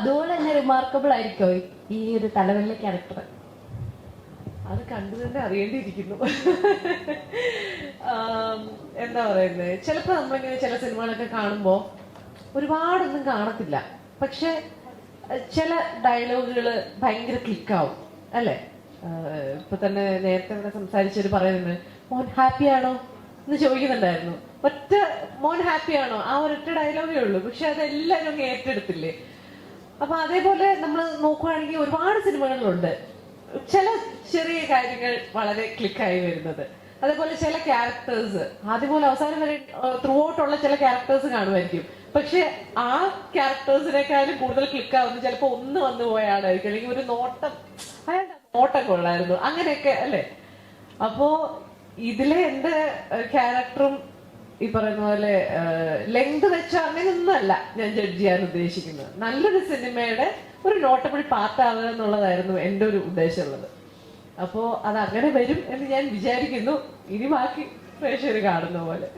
അതുപോലെ തന്നെ റിമാർക്കബിൾ ആയിരിക്കും ഈ ഒരു തലവെള്ള ക്യാരക്ടർ അത് കണ്ടു തന്നെ അറിയേണ്ടിയിരിക്കുന്നു. എന്താ പറയുന്നത് ചിലപ്പോൾ നമ്മളിങ്ങനെ ചില സിനിമകളൊക്കെ കാണുമ്പോൾ ഒരുപാടൊന്നും കാണത്തില്ല. പക്ഷെ ചില ഡയലോഗുകൾ ഭയങ്കര ക്ലിക്കാവും അല്ലേ? ഇപ്പൊ തന്നെ നേരത്തെ ഇവിടെ സംസാരിച്ചവര് പറയുന്നത് മോൻ ഹാപ്പി ആണോ? എന്ന് ചോദിക്കുന്നുണ്ടായിരുന്നു. ഒറ്റ മോൻ ഹാപ്പി ആണോ? ആ ഒരൊറ്റ ഡയലോഗേ ഉള്ളൂ. പക്ഷെ അതെല്ലാവരും അങ്ങ് ഏറ്റെടുത്തില്ലേ? അപ്പൊ അതേപോലെ നമ്മൾ നോക്കുകയാണെങ്കിൽ ഒരുപാട് സിനിമകളുണ്ട്. ചില ചെറിയ കാര്യങ്ങൾ വളരെ ക്ലിക്കായി വരുന്നത്. അതേപോലെ ചില ക്യാരക്ടേഴ്സ് ആദ്യം അവസാനം വരെ ത്രൂ ഔട്ടുള്ള ചില ക്യാരക്ടേഴ്സ് കാണുമായിരിക്കും പക്ഷെ ആ ക്യാരക്ടേഴ്സിനേക്കാളും കൂടുതൽ ക്ലിക്ക് ആവുന്നത് ചിലപ്പോൾ ഒന്ന് വന്നു പോയാളായിരിക്കും. അല്ലെങ്കിൽ ഒരു നോട്ടം അയാളുടെ നോട്ടം കൊള്ളായിരുന്നു. അങ്ങനെയൊക്കെ അല്ലേ? അപ്പോ ഇതിലെ എന്റെ ക്യാരക്ടറും ഈ പറയുന്ന പോലെ ലെങ്ത് വെച്ച് അങ്ങനെയൊന്നല്ല ഞാൻ ജഡ്ജ് ചെയ്യാൻ ഉദ്ദേശിക്കുന്നത്. നല്ലൊരു സിനിമയുടെ ഒരു നോട്ടബിൾ പാർട്ടാവുക എന്നുള്ളതായിരുന്നു എന്റെ ഒരു ഉദ്ദേശമുള്ളത്. അപ്പോൾ അത് അങ്ങനെ വരും എന്ന് ഞാൻ വിചാരിക്കുന്നു. ഇനി ബാക്കി പ്രേക്ഷകർ കാണുന്ന പോലെ.